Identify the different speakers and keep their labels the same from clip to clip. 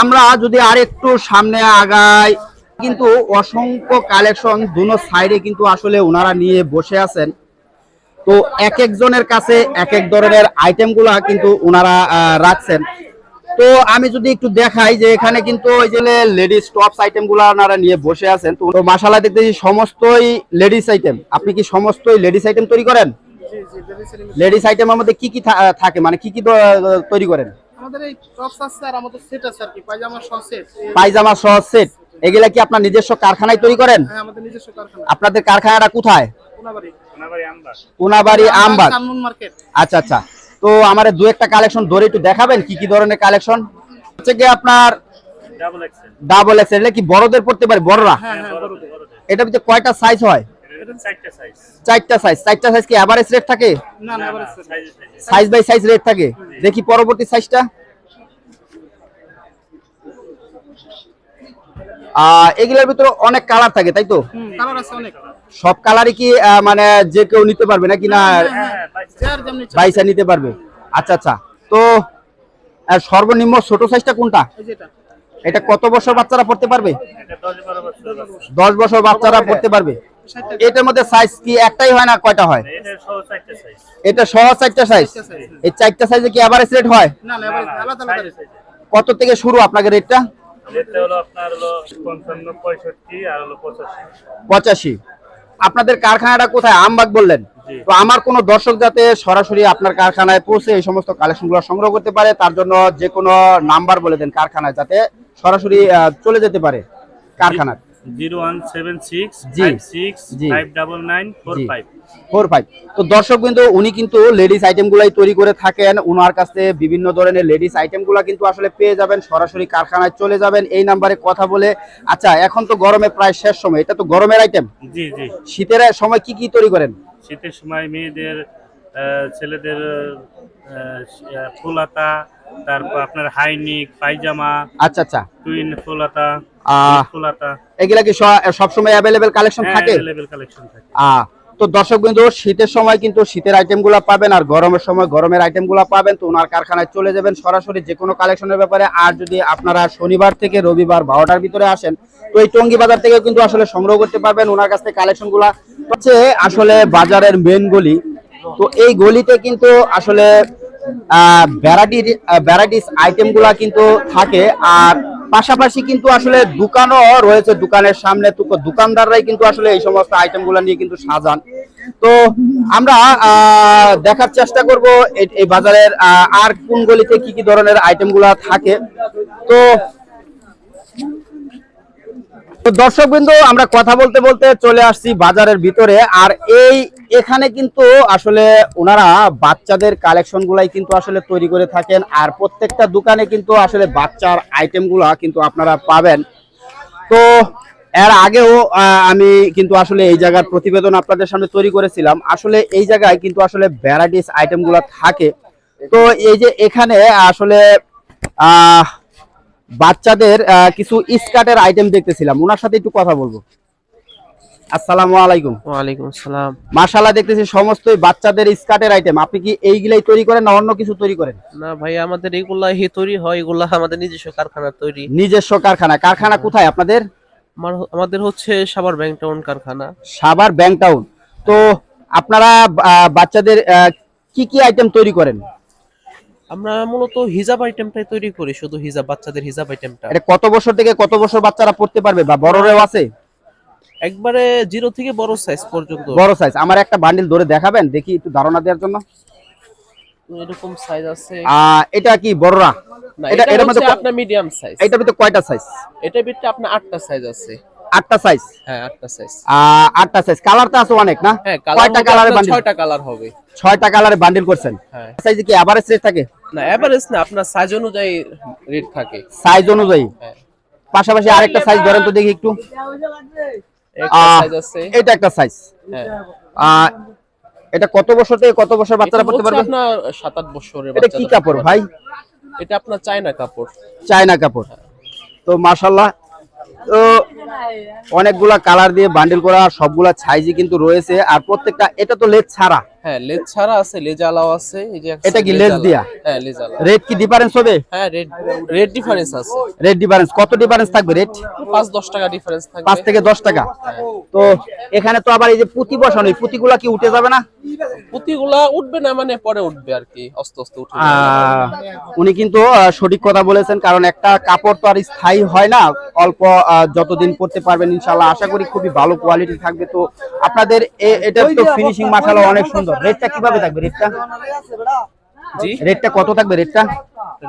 Speaker 1: আমরা যদি আর একটু সামনে আগাই কিন্তু অসংখ্য কালেকশন দুনো সাইডে কিন্তু আসলে ওনারা নিয়ে বসে আছেন। তো এক একজনের কাছে এক এক ধরনের আইটেমগুলা কিন্তু ওনারা রাখছেন। তো আমি যদি একটু দেখাই যে এখানে কিন্তু ওই যে লেডিস টপস আইটেমগুলা ওনারা নিয়ে বসে আছেন। তো মাসালা দেখতেছি সমস্তই লেডিস আইটেম আপনি কি সমস্তই লেডিস আইটেম তৈরি করেন? লেডিস আইটেমের মধ্যে কি কি থাকে? মানে কি কি তৈরি করেন?
Speaker 2: আমাদের এই টপস আছে আর আমাদের সেট আছে আর কি পায়জামা সহ সেট
Speaker 1: পায়জামা সহ সেট এগুলা কি আপনার নিজস্ব কারখানায় তৈরি করেন?
Speaker 2: হ্যাঁ আমাদের নিজস্ব কারখানা।
Speaker 1: আপনাদের কারখানাটা কোথায়?
Speaker 2: কোনাবাড়ি
Speaker 1: কোনাবাড়ি আমবাগ
Speaker 2: কানমুন মার্কেট।
Speaker 1: আচ্ছা আচ্ছা। তো আমার দু একটা কালেকশন ধরে একটু দেখাবেন কি কি ধরনের কালেকশন? হচ্ছে কি আপনার
Speaker 3: ডাবল এক্সেল
Speaker 1: ডাবল এক্স এটা কি বড়দের পড়তে পারে? বড়রা?
Speaker 2: হ্যাঁ হ্যাঁ বড়দের।
Speaker 1: এটা ভিতরে কয়টা সাইজ হয়?
Speaker 3: চারটা সাইজ
Speaker 1: চারটা সাইজ কি এভারেজ রেট থাকে?
Speaker 2: না না এবারে
Speaker 3: size
Speaker 1: size by size rate থাকে? দেখি পরবর্তী সাইজটা এগুলোর ভিতরে অনেক কালার থাকে তাই তো?
Speaker 2: হুম কালার আছে অনেক।
Speaker 1: সব কালারই কি মানে যে কেউ নিতে পারবে নাকি না?
Speaker 2: হ্যাঁ যার যেমনি
Speaker 1: বাইসা নিতে পারবে। আচ্ছা আচ্ছা। তো সর্বনিম্ন ছোট সাইজটা কোনটা? এটা। কত বছর বাচ্চারা পড়তে পারবে?
Speaker 3: দশ বছর
Speaker 1: বাচ্চারা পড়তে পারবে? এটার মধ্যে সাইজ কি? একটাই হয় না কয়টা হয়?
Speaker 3: এটা সহ চারটা সাইজ
Speaker 1: এটা সহ এই চারটা সাইজে কি এভারেজ রেট হয়। কত থেকে শুরু আপনাকে রেটটা
Speaker 3: রেটটা হলো আপনার হলো পঞ্চান্ন পঁয়ষট্টি আর হলো পঁচাশি।
Speaker 1: আপনাদের কারখানাটা কোথায়? আমবাগ বললেন। তো আমার কোনো দর্শক যাতে সরাসরি আপনার কারখানায় পৌঁছে এই সমস্ত কালেকশনগুলো সংগ্রহ করতে পারে তার জন্য যে কোনো নাম্বার বলে দেন কারখানায় যাতে সরাসরি চলে যেতে পারে কারখানার।
Speaker 3: Zero one seven six six five double nine four five
Speaker 1: four five. তো দর্শক কিন্তু উনি কিন্তু লেডিস আইটেমগুলাই তৈরি করে থাকেন। ওনার কাছে বিভিন্ন ধরনের লেডিস আইটেমগুলো কিন্তু আসলে পেয়ে যাবেন। সরাসরি কারখানায় চলে যাবেন। এই নাম্বারে কথা বলে আচ্ছা এখন তো গরমে প্রায় শেষ সময়। এটা তো গরমের আইটেম।
Speaker 3: জি জি।
Speaker 1: শীতের সময় কি কি তৈরি করেন?
Speaker 3: শীতের সময় মেয়েদের ছেলেদের ফুলাতা তারপর আপনার হাইনিক পায়জামা
Speaker 1: আচ্ছা আচ্ছা।
Speaker 3: টুইন ফুলাতা ফুলাতা।
Speaker 1: এগুলা কি সব সময় অ্যাভেলেবেল কালেকশন থাকে?
Speaker 3: অ্যাভেলেবেল কালেকশন থাকে।
Speaker 1: আহ, তো দর্শক বিন্দু শীতের সময় কিন্তু শীতের আইটেমগুলো পাবেন আর গরমের সময় গরমের আইটেমগুলো পাবেন। তো ওনার কারখানায় চলে যাবেন সরাসরি যে কোনো কালেকশনের ব্যাপারে। আর যদি আপনারা শনিবার থেকে রবিবার বারোটার ভিতরে আসেন তো এই টঙ্গি বাজার থেকে কিন্তু আসলে সংগ্রহ করতে পারবেন ওনার কাছ থেকে কালেকশনগুলো হচ্ছে আসলে বাজারের মেন গলি তো এই গলিতে কিন্তু আসলে ভ্যারাইটির ভ্যারাইটিস আইটেমগুলা কিন্তু থাকে। আর পাশাপাশি কিন্তু আসলে দোকানও রয়েছে দোকানের সামনে। দোকানদাররাই কিন্তু আসলে এই সমস্ত আইটেমগুলো নিয়ে কিন্তু সাজান। তো আমরা দেখার চেষ্টা করব এই- বাজারের আর কোন গলিতে কি কি ধরনের আইটেমগুলো থাকে। তো দর্শক বিন্দু আমরা কথা বলতে বলতে চলে আসছি বাজারের ভিতরে। আর এই, এখানে কিন্তু আসলে ওনারা বাচ্চাদের কালেকশন গুলাই কিন্তু আসলে তৈরি করে থাকেন। আর প্রত্যেকটা দোকানে কিন্তু আসলে বাচ্চার আইটেমগুলা কিন্তু আপনারা পাবেন। তো এর আগেও আমি কিন্তু আসলে এই জায়গার প্রতিবেদন আপনাদের সামনে তৈরি করেছিলাম। আসলে এই জায়গায় কিন্তু আসলে ভ্যারাইটিস আইটেমগুলা থাকে। তো এই যে এখানে আসলে আহ বাচ্চাদের কিছু স্কার্টের আইটেম দেখতেছিলাম। ওনার সাথে একটু কথা বলব। আসসালামু আলাইকুম।
Speaker 4: ওয়ালাইকুম আসসালাম।
Speaker 1: মাশাআল্লাহ দেখতেছি সমস্তই বাচ্চাদের স্কার্টের আইটেম আপনি কি এইগুলাই তৈরি করেন না অন্য কিছু তৈরি করেন?
Speaker 4: না ভাই আমাদের এগুলা হি তৈরি হয়। এগুলা আমাদের নিজস্ব কারখানার তৈরি।
Speaker 1: নিজস্ব কারখানা। কারখানা কোথায় আপনাদের?
Speaker 4: আমাদের হচ্ছে সাভার ব্যাংক টাউন কারখানা।
Speaker 1: Savar bank town. তো আপনারা বাচ্চাদের কি কি আইটেম তৈরি করেন?
Speaker 4: আমরা মূলত হিজাব আইটেমটাই তৈরি করি শুধু হিজাব বাচ্চাদের হিজাব আইটেমটা
Speaker 1: এটা কত বছর থেকে কত বছর বাচ্চারা পড়তে পারবে বা বড়রাও আছে?
Speaker 4: একবারে জিরো থেকে বড় সাইজ পর্যন্ত।
Speaker 1: বড় সাইজ আমার একটা বান্ডিল ধরে দেখাবেন দেখি একটু ধারণা দেওয়ার জন্য।
Speaker 4: এরকম সাইজ আছে।
Speaker 1: এটা কি বড়রা? এটা-
Speaker 4: এটা হচ্ছে
Speaker 1: মধ্যে
Speaker 4: আপনার মিডিয়াম সাইজ
Speaker 1: এটার ভিতরে কয়টা সাইজ
Speaker 4: এটার ভিতরে আপনার আটটা সাইজ আছে।
Speaker 1: আটটা সাইজ
Speaker 4: হ্যাঁ আটটা সাইজ
Speaker 1: আটটা সাইজ কালার তো আছে অনেক না?
Speaker 4: হ্যাঁ
Speaker 1: কয়টা
Speaker 4: কালারে
Speaker 1: বান্ডিল
Speaker 4: ছয়টা কালার হবে।
Speaker 1: ছয়টা কালারে বান্ডিল করছেন।
Speaker 4: হ্যাঁ।
Speaker 1: সাইজে কি এভারেজ রেট থাকে?
Speaker 4: না এভারেজ না আপনার সাইজ অনুযায়ী রেট থাকে।
Speaker 1: সাইজ অনুযায়ী?
Speaker 4: হ্যাঁ।
Speaker 1: পাশাপাশি আরেকটা সাইজ ধরেন তো দেখি একটু।
Speaker 4: সাইজ
Speaker 1: এটা একটা সাইজ
Speaker 4: হ্যাঁ।
Speaker 1: এটা কত বছর থেকে কত বছর বাচ্চারা পড়তে পারবে?
Speaker 4: আপনার সাত আট বছরের
Speaker 1: এটা কি কাপড় ভাই?
Speaker 4: এটা আপনার চায়না কাপড়।
Speaker 1: চায়না কাপড়। তো মাশাল্লাহ তো অনেকগুলা কালার দিয়ে বান্ডিল করা, সবগুলা সাইজই কিন্তু রয়েছে। আর প্রত্যেকটা, এটা তো লেট ছাড়া।
Speaker 4: হ্যাঁ লেজ ছাড়া আছে লেজ আলাও আছে এই যে
Speaker 1: এটা কি লেজ দিয়া?
Speaker 4: হ্যাঁ লেজ আলাও।
Speaker 1: রেট কি ডিফারেন্স হবে?
Speaker 4: হ্যাঁ রেড রেড ডিফারেন্স আছে।
Speaker 1: রেট ডিফারেন্স কত ডিফারেন্স থাকবে রেট?
Speaker 4: পাঁচ দশ টাকা ডিফারেন্স থাকবে।
Speaker 1: পাঁচ থেকে দশ টাকা। তো এখানে তো আবার এই যে পুঁতি বসানো এই পুঁতিগুলা কি উঠে যাবে না?
Speaker 4: পুঁতিগুলা উঠবে না মানে পরে উঠবে আর কি আস্তে আস্তে উঠবে
Speaker 1: উনি কিন্তু সঠিক কথা বলেছেন কারণ একটা কাপড় তো আর স্থায়ী হয় না অল্প যতদিন পরতে পারবেন ইনশাল্লাহ আশা করি খুবই ভালো কোয়ালিটি থাকবে। তো আপনাদের এ- এটার তো ফিনিশিং মাসালা অনেক সুন্দর। রেটটা কীভাবে থাকবে? রেটটা
Speaker 4: জি?
Speaker 1: রেটটা কত থাকবে? রেটটা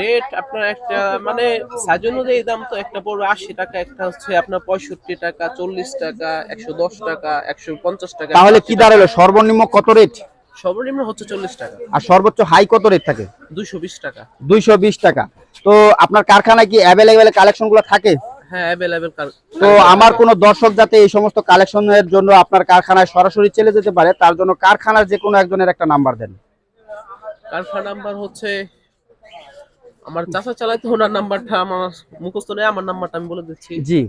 Speaker 4: রেট আপনার একটা মানে সাইজ অনুযায়ী দাম তো একটা পড়বে আশি টাকা একটা হচ্ছে আপনার পঁয়ষট্টি টাকা চল্লিশ টাকা একশো দশ টাকা একশো পঞ্চাশ টাকা
Speaker 1: তাহলে কি দাঁড়াল? সর্বনিম্ন কত রেট
Speaker 4: সর্বনিম্ন হচ্ছে চল্লিশ টাকা।
Speaker 1: আর সর্বোচ্চ হাই কত রেট থাকে?
Speaker 4: দুইশো বিশ টাকা।
Speaker 1: দুইশো বিশ টাকা। তো আপনার কারখানায় কি অ্যাভেলেবেল কালেকশনগুলো থাকে?
Speaker 4: হ্যাঁ অ্যাভেলেবেল
Speaker 1: তো আমার কোন দর্শক যাতে এই সমস্ত কালেকশনের জন্য আপনার কারখানায় সরাসরি চলে যেতে পারে তার জন্য কারখানার যে কোনো একজনের একটা নাম্বার দেন।
Speaker 4: কারখানা নাম্বার হচ্ছে আমার চাচা চালাইতে ওনার নাম্বারটা আমার মুখস্থ নেই আমার নাম্বারটা আমি বলে দিচ্ছি।
Speaker 1: জি।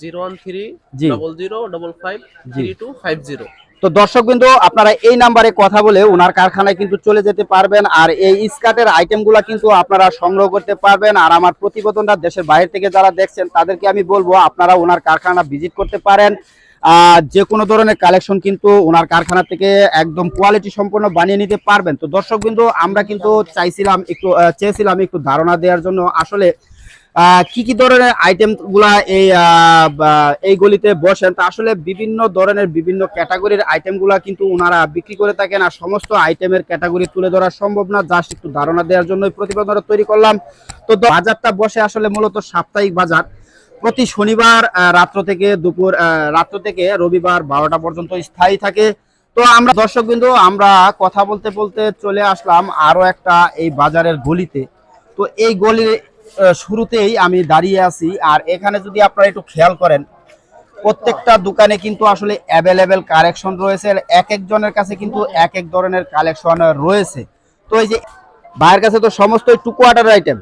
Speaker 4: জিরো ওয়ান থ্রি
Speaker 1: জি।
Speaker 4: Double zero double five three two five zero
Speaker 1: তো দর্শক বিন্দু, আপনারা এই নাম্বারে কথা বলে ওনার কারখানায় কিন্তু চলে যেতে পারবেন আর এই স্কার্টের আইটেমগুলো কিন্তু আপনারা সংগ্রহ করতে পারবেন। আর আমার প্রতিবেদনটা দেশের বাইরে থেকে যারা দেখছেন, তাদেরকে আমি বলব, আপনারা ওনার কারখানা ভিজিট করতে পারেন। যে কোনো ধরনের কালেকশন কিন্তু ওনার কারখানা থেকে একদম কোয়ালিটি সম্পন্ন বানিয়ে নিতে পারবেন। তো দর্শক বিন্দু, আমরা কিন্তু চাইছিলাম একটু চেয়েছিলাম একটু ধারণা দেওয়ার জন্য। আসলে কি কি ধরনের আইটেমগুলা এই এই গলিতে বসেন? তা আসলে বিভিন্ন ধরনের বিভিন্ন ক্যাটাগরির আইটেমগুলা কিন্তু ওনারা বিক্রি করে থাকেন আর সমস্ত আইটেমের ক্যাটাগরি তুলে ধরা সম্ভব না। জাস্ট একটু ধারণা দেওয়ার জন্য প্রতিবেদনটা তৈরি করলাম। তো বাজারটা বসে আসলে মূলত সাপ্তাহিক বাজার। প্রতি শনিবার রাত্র থেকে দুপুর রাত্র থেকে রবিবার বারোটা পর্যন্ত স্থায়ী থাকে। তো আমরা দর্শক বিন্দু, আমরা কথা বলতে বলতে চলে আসলাম আরও একটা এই বাজারের গলিতে। তো এই গলির শুরুতেই আমি দাঁড়িয়ে আছি। আর এখানে যদি আপনারা একটু খেয়াল করেন প্রত্যেকটা দোকানে কিন্তু আসলে অ্যাভেলেবেল কালেকশন রয়েছে। এক একজনের কাছে কিন্তু এক এক ধরনের কালেকশন রয়েছে। তো এই যে ভাইয়ের কাছে তো সমস্ত two quarter item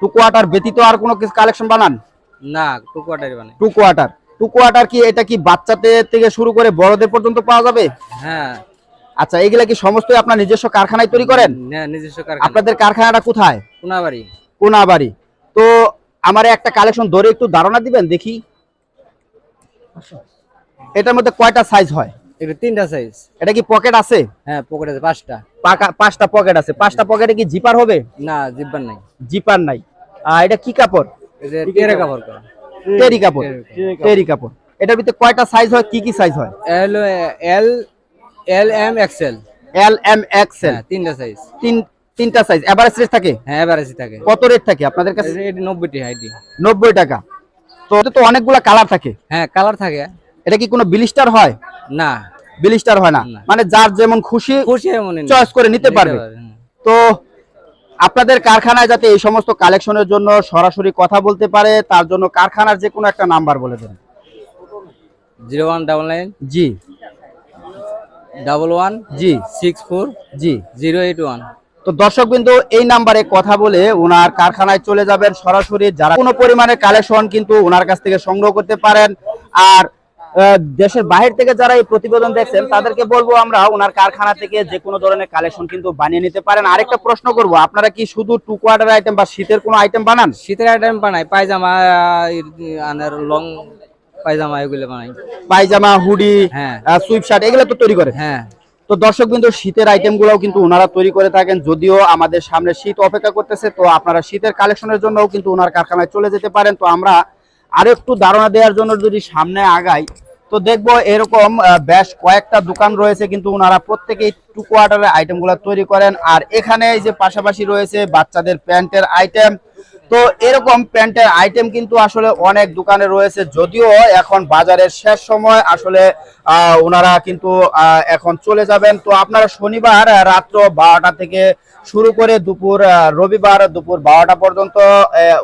Speaker 1: two quarter ব্যতীত আর কোনো কিছু কালেকশন বানান?
Speaker 5: না টু কোয়ার্টার মানে
Speaker 1: টু কোয়ার্টার টু কোয়ার্টার কি এটা কি বাচ্চাদের থেকে শুরু করে বড়দের পর্যন্ত পাওয়া যাবে?
Speaker 5: হ্যাঁ।
Speaker 1: আচ্ছা এগুলা কি সমস্তই আপনার নিজস্ব কারখানায় তৈরি করেন?
Speaker 5: না- নিজস্ব কারখানা।
Speaker 1: আপনাদের কারখানাটা কোথায়?
Speaker 5: কোনাবাড়ি
Speaker 1: কোনাবাড়ি। তো আমার একটা কালেকশন ধরে একটু ধারণা দিবেন দেখি। এটার মধ্যে কয়টা সাইজ হয়?
Speaker 5: এটা তিনটা সাইজ
Speaker 1: এটা কি পকেট আছে?
Speaker 5: হ্যাঁ পকেট আছে পাঁচটা।
Speaker 1: পাকা- পাঁচটা পকেট আছে। পাঁচটা পকেটে কি জিপার হবে?
Speaker 5: না জিব্বার নাই।
Speaker 1: জিপার নাই। আর এটা কি কাপড়?
Speaker 5: কাপড়
Speaker 1: টেরি কাপড়। টেরি কাপড়। এটার ভিতরে কয়টা সাইজ হয়? কি কি সাইজ হয়?
Speaker 5: L L L M XL
Speaker 1: L M XL
Speaker 5: হ্যাঁ তিনটা সাইজ
Speaker 1: তিন তিনটা সাইজ এভারেজ রেট থাকে?
Speaker 5: হ্যাঁ এভারেজ থাকে।
Speaker 1: কত রেট থাকে আপনাদের কাছে?
Speaker 5: এটা নব্বইটি হাইটি
Speaker 1: নব্বই টাকা। তো ওতে তো অনেকগুলা কালার থাকে।
Speaker 5: হ্যাঁ কালার থাকে।
Speaker 1: এটা কি কোনো বিলিস্টার হয়?
Speaker 5: না।
Speaker 1: বিলিস্টার হয় না। মানে যার যেমন খুশি
Speaker 5: খুশি
Speaker 1: চয়েস করে নিতে পারবে। তো আপনাদের কারখানায় যাতে এই সমস্ত কালেকশনের জন্য সরাসরি কথা বলতে পারে তার জন্য কারখানার যে কোনো একটা নাম্বার বলে দেন।
Speaker 5: জিরো ওয়ান ডাবল নাইন
Speaker 1: জি।
Speaker 5: ডাবল ওয়ান
Speaker 1: জি।
Speaker 5: সিক্স ফোর
Speaker 1: জি।
Speaker 5: Zero eight one.
Speaker 1: তো দর্শক বিন্দু এই নাম্বারে কথা বলে ওনার কারখানায় চলে যাবেন সরাসরি। যারা কোনো পরিমাণে কালেকশন কিন্তু ওনার কাছ থেকে সংগ্রহ করতে পারেন আর দেশের বাহির থেকে যারা এই প্রতিবেদন দেখছেন তাদেরকে বলব আমরা ওনার কারখানা থেকে যে কোনো ধরনের কালেকশন কিন্তু বানিয়ে নিতে পারেন। আরেকটা প্রশ্ন করব আপনারা কি শুধু টু কোয়ার্টার আইটেম বা শীতের কোনো আইটেম বানান?
Speaker 5: শীতের আইটেম বানাই পায়জামা আনার লং পায়জামা এগুলো বানাই।
Speaker 1: পায়জামা হুডি
Speaker 5: হ্যাঁ।
Speaker 1: সুইপ শার্ট এগুলো তো তৈরি করে
Speaker 5: হ্যাঁ।
Speaker 1: তো দর্শক বিন্দু, শীতের আইটেম গুলাও কিন্তু ওনারা তৈরি করে থাকেন। যদিও আমাদের সামনে শীত অপেক্ষা করতেছে, তো আপনারা শীতের কালেকশনের জন্যও কিন্তু ওনার কারখানায় চলে যেতে পারেন। তো আমরা আরও একটু ধারণা দেওয়ার জন্য যদি সামনে আগাই, তো দেখব এরকম বেশ কয়েকটা দোকান রয়েছে, কিন্তু ওনারা প্রত্যেকেই টু কোয়ার্টারের আইটেমগুলা তৈরি করেন। আর এখানে যে পাশাপাশি রয়েছে বাচ্চাদের প্যান্টের আইটেম তো এরকম প্যান্টের আইটেম কিন্তু আসলে অনেক দোকানে রয়েছে, যদিও এখন বাজারের শেষ সময়, আসলে ওনারা কিন্তু এখন চলে যাবেন। তো আপনারা শনিবার রাত্র বারোটা থেকে শুরু করে দুপুর রবিবার দুপুর বারোটা পর্যন্ত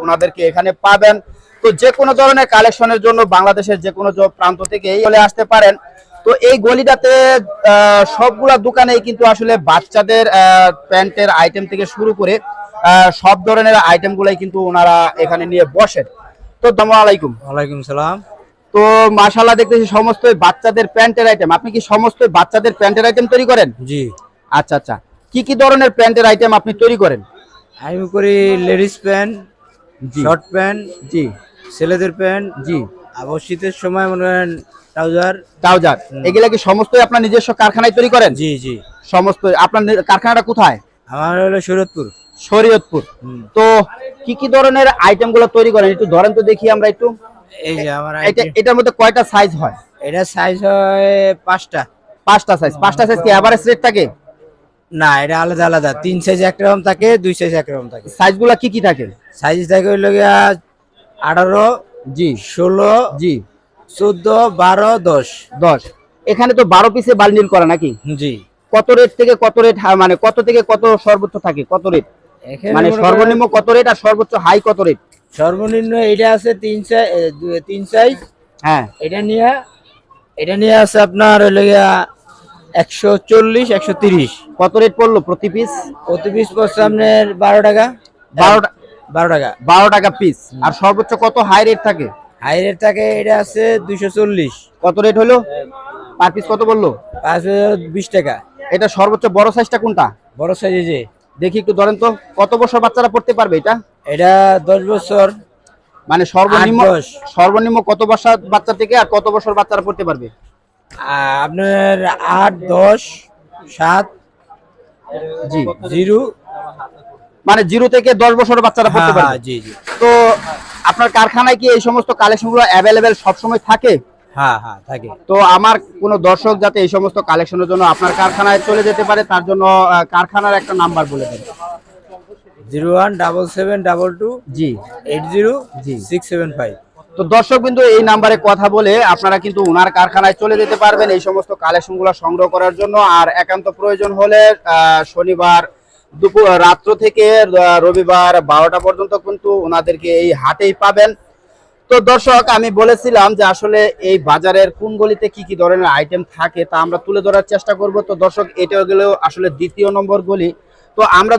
Speaker 1: ওনাদেরকে এখানে পাবেন। তো যে কোনো ধরনের কালেকশনের জন্য বাংলাদেশের যে কোনো প্রান্ত থেকে চলে আসতে পারেন। তো এই গলিটাতে সবগুলা দোকানেই কিন্তু আসলে বাচ্চাদের প্যান্টের আইটেম থেকে শুরু করে সব ধরনের আইটেম গুলাই কিন্তু ওনারা এখানে নিয়ে বসেন। তো দাম আলাইকুম।
Speaker 5: ওয়ালাইকুম সালাম।
Speaker 1: তো মাশাল্লাহ দেখতেছি সমস্ত বাচ্চাদের প্যান্টের আইটেম আপনি কি সমস্ত বাচ্চাদের প্যান্টের আইটেম তৈরি করেন?
Speaker 5: জি।
Speaker 1: আচ্ছা আচ্ছা। কি কি ধরনের প্যান্টের আইটেম আপনি তৈরি করেন?
Speaker 5: আমি করি লেডিস প্যান্ট জি। শর্ট প্যান্ট
Speaker 1: জি।
Speaker 5: ছেলেদের প্যান্ট
Speaker 1: জি।
Speaker 5: আবার শীতের সময় মনে করেন ট্রাউজার
Speaker 1: ট্রাউজার এগুলা কি সমস্তই আপনার নিজস্ব কারখানায় তৈরি করেন?
Speaker 5: জি জি।
Speaker 1: সমস্ত আপনার কারখানাটা কোথায়?
Speaker 5: আমার হলো শরৎপুর
Speaker 1: শরীয়তপুর। তো কি কি ধরনের আইটেমগুলো তৈরি করেন? একটু ধরেন তো দেখি আমরা একটু।
Speaker 5: এই যে আমার
Speaker 1: এটা এটার মধ্যে কয়টা সাইজ হয়?
Speaker 5: এটা সাইজ হয় পাঁচটা।
Speaker 1: পাঁচটা সাইজ পাঁচটা সাইজ কি এভারেজ রেট থাকে?
Speaker 5: না এটা আলাদা আলাদা। তিন সাইজ একরকম থাকে দুই সাইজ একরকম থাকে।
Speaker 1: সাইজগুলা কি কি থাকে?
Speaker 5: সাইজ থাকে হইল গিয়া আঠারো
Speaker 1: জি।
Speaker 5: ষোলো
Speaker 1: জি।
Speaker 5: চোদ্দ বারো দশ।
Speaker 1: দশ। এখানে তো বারো পিসে বান্ডিল করা নাকি?
Speaker 5: জি।
Speaker 1: কত রেট থেকে কত রেট মানে কত থেকে কত সর্বোচ্চ থাকে? কত রেট মানে সর্বনিম্ন কত রেট আর সর্বোচ্চ হাই কত রেট
Speaker 5: সর্বনিম্ন এটা আছে তিন সাইজ তিন সাইজ
Speaker 1: হ্যাঁ।
Speaker 5: এটা নিয়ে এটা নিয়ে আছে আপনার একশো চল্লিশ একশো তিরিশ।
Speaker 1: কত রেট পড়ল প্রতি পিস
Speaker 5: প্রতি পিস পড়ছে আপনার বারো টাকা।
Speaker 1: বারোটা
Speaker 5: বারো টাকা।
Speaker 1: বারো টাকা পিস আর সর্বোচ্চ কত হাই রেট থাকে?
Speaker 5: হাই রেট থাকে এটা আছে দুইশো চল্লিশ।
Speaker 1: কত রেট হলো? পার পিস কত বলল
Speaker 5: পাঁচ বিশ টাকা।
Speaker 1: এটা সর্বোচ্চ বড় সাইজটা কোনটা?
Speaker 5: বড় সাইজে যে।
Speaker 1: দেখি একটু ধরেন তো কত বছর বাচ্চারা পড়তে পারবে এটা?
Speaker 5: এটা দশ বছর
Speaker 1: মানে সর্বনিম্ন সর্বনিম্ন কত বছর বাচ্চা থেকে আর কত বছর বাচ্চারা পড়তে পারবে?
Speaker 5: আপনার আট দশ সাত
Speaker 1: জি।
Speaker 5: জিরো।
Speaker 1: মানে জিরো থেকে দশ বছর বাচ্চারা পড়তে
Speaker 5: হ্যাঁ,
Speaker 1: পারবে।
Speaker 5: হ্যাঁ, জি জি।
Speaker 1: তো আপনার কারখানায় কি এই সমস্ত কালেকশনগুলো অ্যাভেলেবেল সবসময় থাকে?
Speaker 5: হ্যাঁ হ্যাঁ থাকে।
Speaker 1: তো আমার কোনো দর্শক যাতে এই সমস্ত কালেকশনের জন্য আপনার কারখানায় চলে যেতে পারে তার জন্য কারখানার একটা নাম্বার বলে দেন।
Speaker 5: Zero one double seven double two
Speaker 1: জি।
Speaker 5: এইট জিরো
Speaker 1: জি।
Speaker 5: Six seven five.
Speaker 1: তো দর্শক বিন্দু এই নাম্বারে কথা বলে আপনারা কিন্তু ওনার কারখানায় চলে যেতে পারবেন এই সমস্ত কালেকশনগুলো সংগ্রহ করার জন্য। আর একান্ত প্রয়োজন হলে শনিবার দুপুর রাত্র থেকে রবিবার বারোটা পর্যন্ত কিন্তু ওনাদেরকে এই হাটেই পাবেন। তো দর্শক, আমি বলেছিলাম যে আসলে এই বাজারের কোন গলিতে কি কি ধরনের আইটেম থাকে তা আমরা তুলে ধরার চেষ্টা করব। তো দর্শক এটা গেলেও আসলে দ্বিতীয় নম্বর গলি। তো আমরা